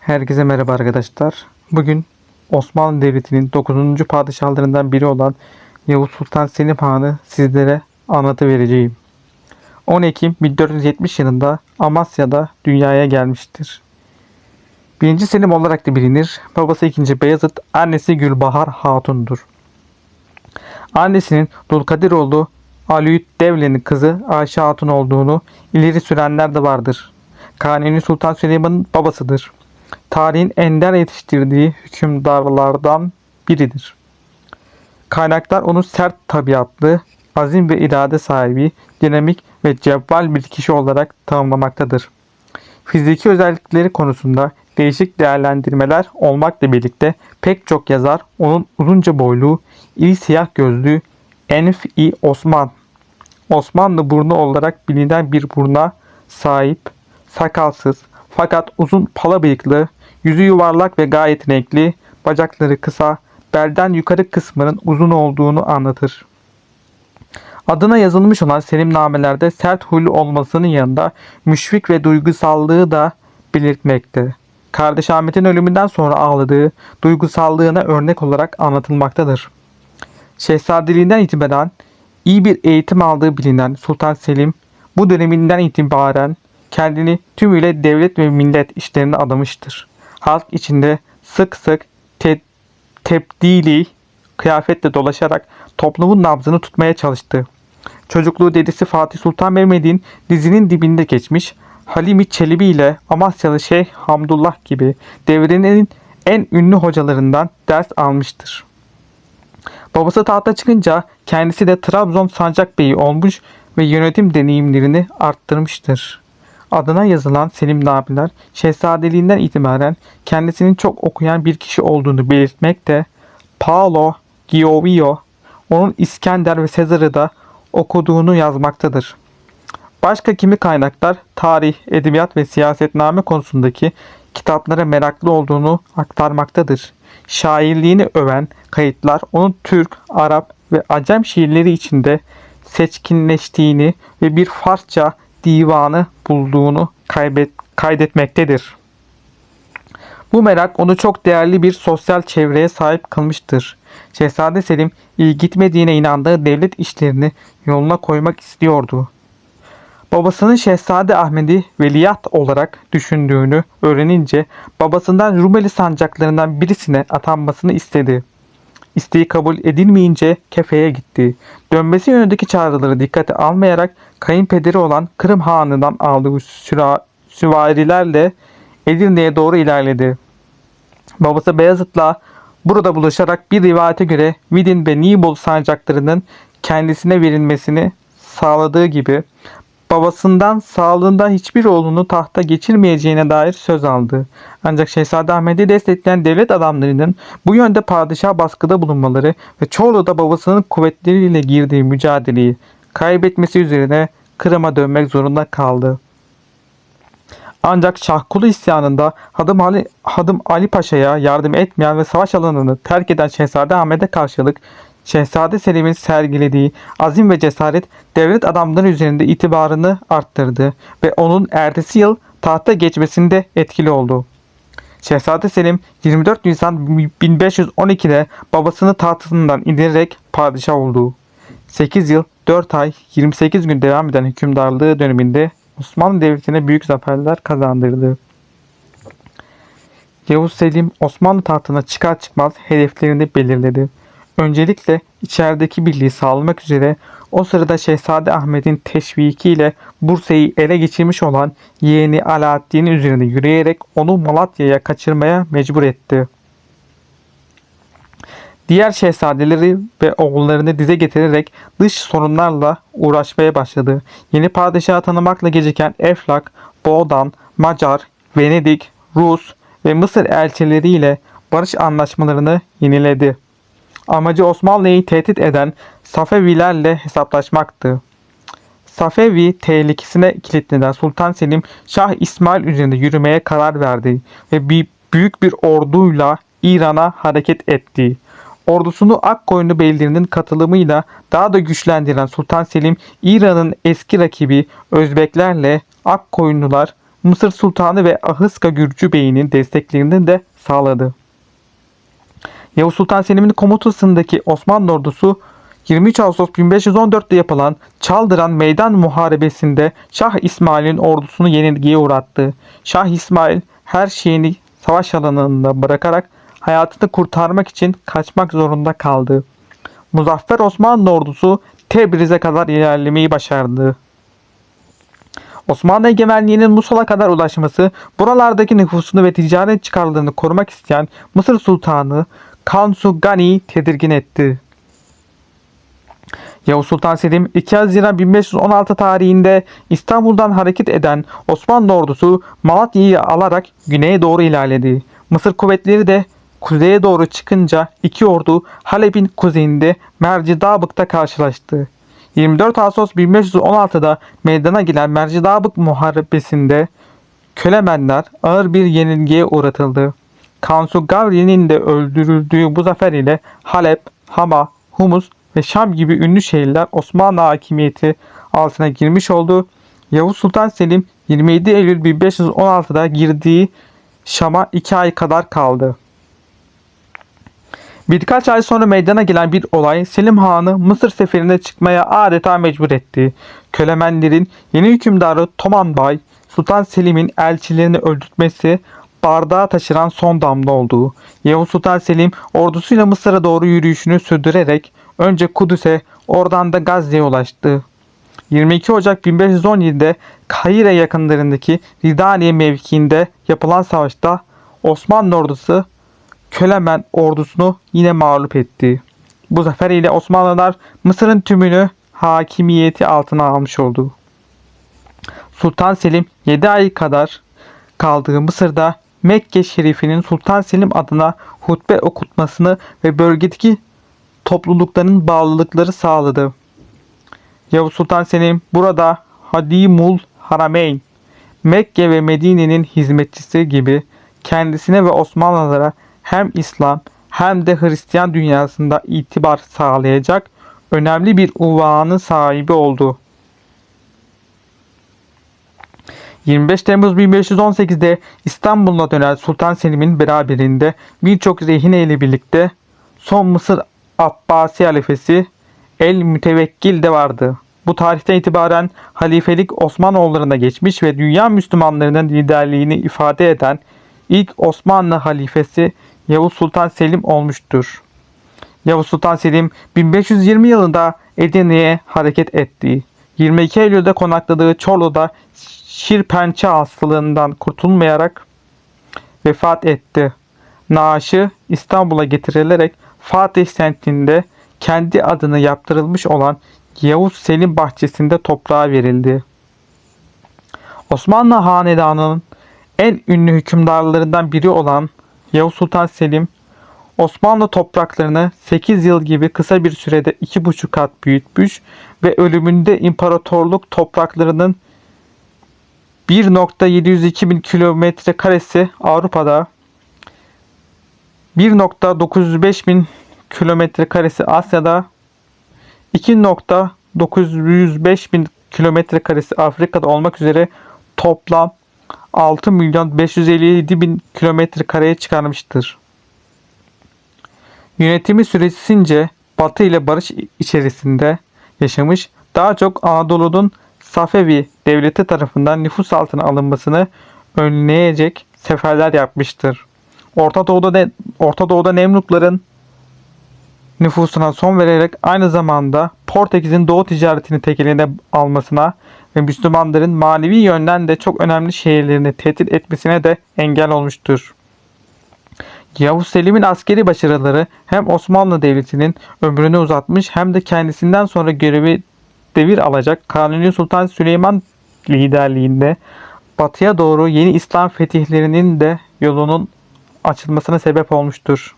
Herkese merhaba arkadaşlar. Bugün Osmanlı Devleti'nin 9. padişahlarından biri olan Yavuz Sultan Selim Han'ı sizlere anlatıvereceğim. 10 Ekim 1470 yılında Amasya'da dünyaya gelmiştir. 1. Selim olarak da bilinir. Babası 2. Beyazıt, annesi Gülbahar Hatun'dur. Annesinin Dulkadiroğlu Alüyt Devle'nin kızı Ayşe Hatun olduğunu ileri sürenler de vardır. Kanuni Sultan Süleyman'ın babasıdır tarihin ender yetiştirdiği hükümdarlardan biridir. Kaynaklar onu sert tabiatlı, azim ve irade sahibi, dinamik ve cevval bir kişi olarak tanımlamaktadır. Fiziki özellikleri konusunda değişik değerlendirmeler olmakla birlikte pek çok yazar onun uzunca boylu, iri siyah gözlü Enf-i Osman, Osmanlı burnu olarak bilinen bir buruna sahip, sakalsız, fakat uzun pala bıyıklı, yüzü yuvarlak ve gayet renkli, bacakları kısa, belden yukarı kısmının uzun olduğunu anlatır. Adına yazılmış olan selimnamelerde sert huylu olmasının yanında müşfik ve duygusallığı da belirtmekte. Kardeş Ahmet'in ölümünden sonra ağladığı duygusallığına örnek olarak anlatılmaktadır. Şehzadeliğinden itibaren iyi bir eğitim aldığı bilinen Sultan Selim bu döneminden itibaren kendini tümüyle devlet ve millet işlerine adamıştır. Halk içinde sık sık te- tebdili kıyafetle dolaşarak toplumun nabzını tutmaya çalıştı. Çocukluğu dedesi Fatih Sultan Mehmet'in dizinin dibinde geçmiş, Halimi Çelebi ile Amasyalı Şeyh Hamdullah gibi devrinin en ünlü hocalarından ders almıştır. Babası tahta çıkınca kendisi de Trabzon Sancak Beyi olmuş ve yönetim deneyimlerini arttırmıştır. Adına yazılan Selim Nabiler, şehzadeliğinden itibaren kendisinin çok okuyan bir kişi olduğunu belirtmekte, Paolo Giovio onun İskender ve Sezar'ı da okuduğunu yazmaktadır. Başka kimi kaynaklar tarih, edebiyat ve siyasetname konusundaki kitaplara meraklı olduğunu aktarmaktadır. Şairliğini öven kayıtlar onun Türk, Arap ve Acem şiirleri içinde seçkinleştiğini ve bir Farsça divanı bulduğunu kaybet, kaydetmektedir. Bu merak onu çok değerli bir sosyal çevreye sahip kılmıştır. Şehzade Selim iyi gitmediğine inandığı devlet işlerini yoluna koymak istiyordu. Babasının Şehzade Ahmet'i veliyat olarak düşündüğünü öğrenince babasından Rumeli sancaklarından birisine atanmasını istedi. İsteği kabul edilmeyince kefeye gitti. Dönmesi yönündeki çağrıları dikkate almayarak kayınpederi olan Kırım Hanı'ndan aldığı süra, süvarilerle Edirne'ye doğru ilerledi. Babası Beyazıt'la burada buluşarak bir rivayete göre Vidin ve Nibol sancaklarının kendisine verilmesini sağladığı gibi babasından sağlığında hiçbir oğlunu tahta geçirmeyeceğine dair söz aldı. Ancak Şehzade Ahmet'i destekleyen devlet adamlarının bu yönde padişah baskıda bulunmaları ve Çorlu da babasının kuvvetleriyle girdiği mücadeleyi kaybetmesi üzerine Kırım'a dönmek zorunda kaldı. Ancak Şahkulu isyanında Hadım Ali, Hadım Ali Paşa'ya yardım etmeyen ve savaş alanını terk eden Şehzade Ahmet'e karşılık Şehzade Selim'in sergilediği azim ve cesaret devlet adamları üzerinde itibarını arttırdı ve onun ertesi yıl tahta geçmesinde etkili oldu. Şehzade Selim 24 Nisan 1512'de babasını tahtından indirerek padişah oldu. 8 yıl 4 ay 28 gün devam eden hükümdarlığı döneminde Osmanlı Devleti'ne büyük zaferler kazandırdı. Yavuz Selim Osmanlı tahtına çıkar çıkmaz hedeflerini belirledi. Öncelikle içerideki birliği sağlamak üzere o sırada Şehzade Ahmet'in teşvikiyle Bursa'yı ele geçirmiş olan yeğeni Alaaddin'in üzerine yürüyerek onu Malatya'ya kaçırmaya mecbur etti. Diğer şehzadeleri ve oğullarını dize getirerek dış sorunlarla uğraşmaya başladı. Yeni padişahı tanımakla geciken Eflak, Boğdan, Macar, Venedik, Rus ve Mısır elçileriyle barış anlaşmalarını yeniledi. Amacı Osmanlı'yı tehdit eden Safevilerle hesaplaşmaktı. Safevi tehlikesine kilitlenen Sultan Selim Şah İsmail üzerinde yürümeye karar verdi ve bir büyük bir orduyla İran'a hareket etti. Ordusunu Akkoyunlu beylerinin katılımıyla daha da güçlendiren Sultan Selim İran'ın eski rakibi Özbeklerle Akkoyunlular Mısır Sultanı ve Ahıska Gürcü Bey'inin desteklerini de sağladı. Yavuz Sultan Selim'in komutasındaki Osmanlı ordusu 23 Ağustos 1514'te yapılan Çaldıran Meydan Muharebesi'nde Şah İsmail'in ordusunu yenilgiye uğrattı. Şah İsmail her şeyini savaş alanında bırakarak hayatını kurtarmak için kaçmak zorunda kaldı. Muzaffer Osmanlı ordusu Tebriz'e kadar ilerlemeyi başardı. Osmanlı egemenliğinin Musul'a kadar ulaşması, buralardaki nüfusunu ve ticaret çıkarlarını korumak isteyen Mısır Sultanı Kansu Gani'yi tedirgin etti. Yavuz Sultan Selim 2 Haziran 1516 tarihinde İstanbul'dan hareket eden Osmanlı ordusu Malatya'yı alarak güneye doğru ilerledi. Mısır kuvvetleri de kuzeye doğru çıkınca iki ordu Halep'in kuzeyinde Mercidabık'ta karşılaştı. 24 Ağustos 1516'da meydana gelen Mercidabık Muharebesi'nde Kölemenler ağır bir yenilgiye uğratıldı. Kansu Gavri'nin de öldürüldüğü bu zafer ile Halep, Hama, Humus ve Şam gibi ünlü şehirler Osmanlı hakimiyeti altına girmiş oldu. Yavuz Sultan Selim 27 Eylül 1516'da girdiği Şam'a 2 ay kadar kaldı. Birkaç ay sonra meydana gelen bir olay Selim Han'ı Mısır seferine çıkmaya adeta mecbur etti. Kölemenlerin yeni hükümdarı Toman Bay, Sultan Selim'in elçilerini öldürtmesi bardağa taşıran son damla oldu. Yavuz Sultan Selim ordusuyla Mısır'a doğru yürüyüşünü sürdürerek önce Kudüs'e oradan da Gazze'ye ulaştı. 22 Ocak 1517'de Kahire yakınlarındaki Ridaniye mevkiinde yapılan savaşta Osmanlı ordusu Kölemen ordusunu yine mağlup etti. Bu zafer ile Osmanlılar Mısır'ın tümünü hakimiyeti altına almış oldu. Sultan Selim 7 ay kadar kaldığı Mısır'da Mekke Şerifi'nin Sultan Selim adına hutbe okutmasını ve bölgedeki toplulukların bağlılıkları sağladı. Yavuz Sultan Selim burada Hadimul Harameyn, Mekke ve Medine'nin hizmetçisi gibi kendisine ve Osmanlılara hem İslam hem de Hristiyan dünyasında itibar sağlayacak önemli bir uvanın sahibi oldu. 25 Temmuz 1518'de İstanbul'a dönen Sultan Selim'in beraberinde birçok rehine ile birlikte son Mısır Abbasi halifesi El Mütevekkil de vardı. Bu tarihten itibaren halifelik Osmanoğullarına geçmiş ve dünya Müslümanlarının liderliğini ifade eden ilk Osmanlı halifesi Yavuz Sultan Selim olmuştur. Yavuz Sultan Selim 1520 yılında Edirne'ye hareket etti. 22 Eylül'de konakladığı Çorlu'da şirpençe hastalığından kurtulmayarak vefat etti. Naaşı İstanbul'a getirilerek Fatih semtinde kendi adını yaptırılmış olan Yavuz Selim bahçesinde toprağa verildi. Osmanlı Hanedanı'nın en ünlü hükümdarlarından biri olan Yavuz Sultan Selim, Osmanlı topraklarını 8 yıl gibi kısa bir sürede 2,5 kat büyütmüş ve ölümünde imparatorluk topraklarının 1.702 bin kilometre karesi Avrupa'da, 1.905 bin kilometre karesi Asya'da, 2.905 bin kilometre karesi Afrika'da olmak üzere toplam 6 milyon 557 bin kilometre kareye çıkarmıştır. Yönetimi süresince Batı ile barış içerisinde yaşamış, daha çok Anadolu'nun Safevi devleti tarafından nüfus altına alınmasını önleyecek seferler yapmıştır. Orta Doğu'da de, Orta Doğu'da Nemrutların nüfusuna son vererek aynı zamanda Portekiz'in doğu ticaretini tek eline almasına ve Müslümanların manevi yönden de çok önemli şehirlerini tehdit etmesine de engel olmuştur. Yavuz Selim'in askeri başarıları hem Osmanlı Devleti'nin ömrünü uzatmış hem de kendisinden sonra görevi devir alacak Kanuni Sultan Süleyman liderliğinde batıya doğru yeni İslam fetihlerinin de yolunun açılmasına sebep olmuştur.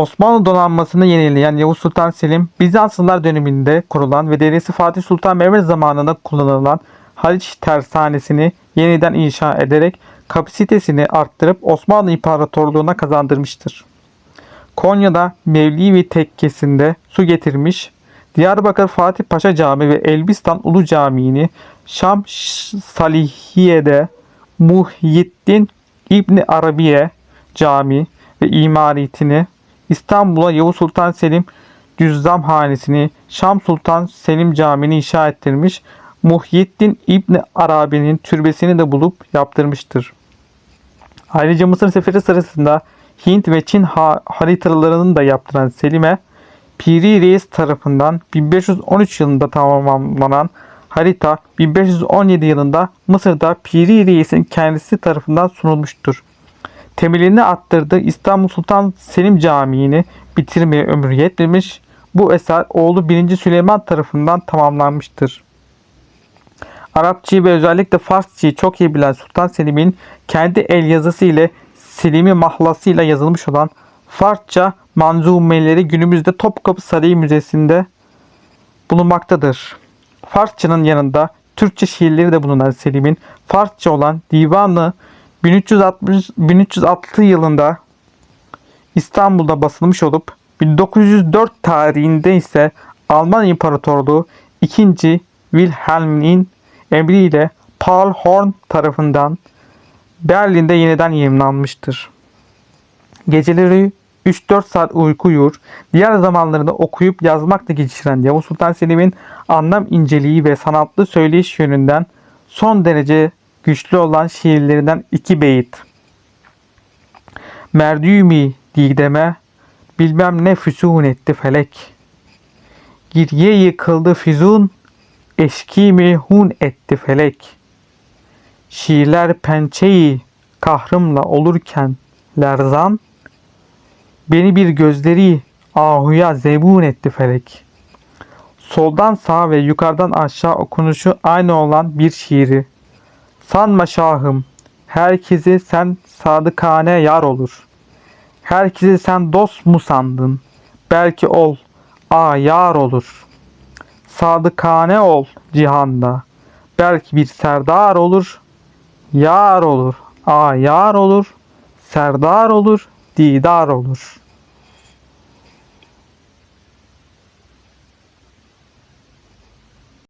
Osmanlı donanmasını yenileyen Yavuz Sultan Selim, Bizanslılar döneminde kurulan ve dedesi Fatih Sultan Mehmet zamanında kullanılan Haliç tersanesini yeniden inşa ederek kapasitesini arttırıp Osmanlı İmparatorluğu'na kazandırmıştır. Konya'da Mevlevi tekkesinde su getirmiş, Diyarbakır Fatih Paşa Camii ve Elbistan Ulu Camii'ni Şam Salihiye'de Muhyiddin İbni Arabiye Camii ve imaritini İstanbul'a Yavuz Sultan Selim Cüzzam Hanesi'ni Şam Sultan Selim Camii'ni inşa ettirmiş. Muhyiddin İbni Arabi'nin türbesini de bulup yaptırmıştır. Ayrıca Mısır seferi sırasında Hint ve Çin ha- haritalarını da yaptıran Selim'e Piri Reis tarafından 1513 yılında tamamlanan harita 1517 yılında Mısır'da Piri Reis'in kendisi tarafından sunulmuştur. Temelini attırdığı İstanbul Sultan Selim Camii'ni bitirmeye ömrü yetmemiş. Bu eser oğlu 1. Süleyman tarafından tamamlanmıştır. Arapçayı ve özellikle Farsçayı çok iyi bilen Sultan Selim'in kendi el yazısı ile Selimi mahlasıyla yazılmış olan Farsça manzumeleri günümüzde Topkapı Sarayı Müzesi'nde bulunmaktadır. Farsçanın yanında Türkçe şiirleri de bulunan Selim'in Farsça olan divanı 1360 1306 yılında İstanbul'da basılmış olup 1904 tarihinde ise Alman İmparatorluğu 2. Wilhelm'in emriyle Paul Horn tarafından Berlin'de yeniden yayımlanmıştır. Geceleri 3-4 saat uyku uyur, diğer zamanlarında okuyup yazmakla geçiren Yavuz Sultan Selim'in anlam inceliği ve sanatlı söyleyiş yönünden son derece güçlü olan şiirlerinden iki beyit. Merdümi dideme bilmem ne füsun etti felek. Girye yıkıldı füzun eşkimi hun etti felek. Şiirler pençeyi kahrımla olurken lerzan beni bir gözleri ahuya zebun etti felek. Soldan sağa ve yukarıdan aşağı okunuşu aynı olan bir şiiri. Sanma şahım, herkesi sen sadıkane yar olur. Herkesi sen dost mu sandın? Belki ol, a yar olur. Sadıkane ol cihanda. Belki bir serdar olur, yar olur. A yar olur, serdar olur, didar olur.''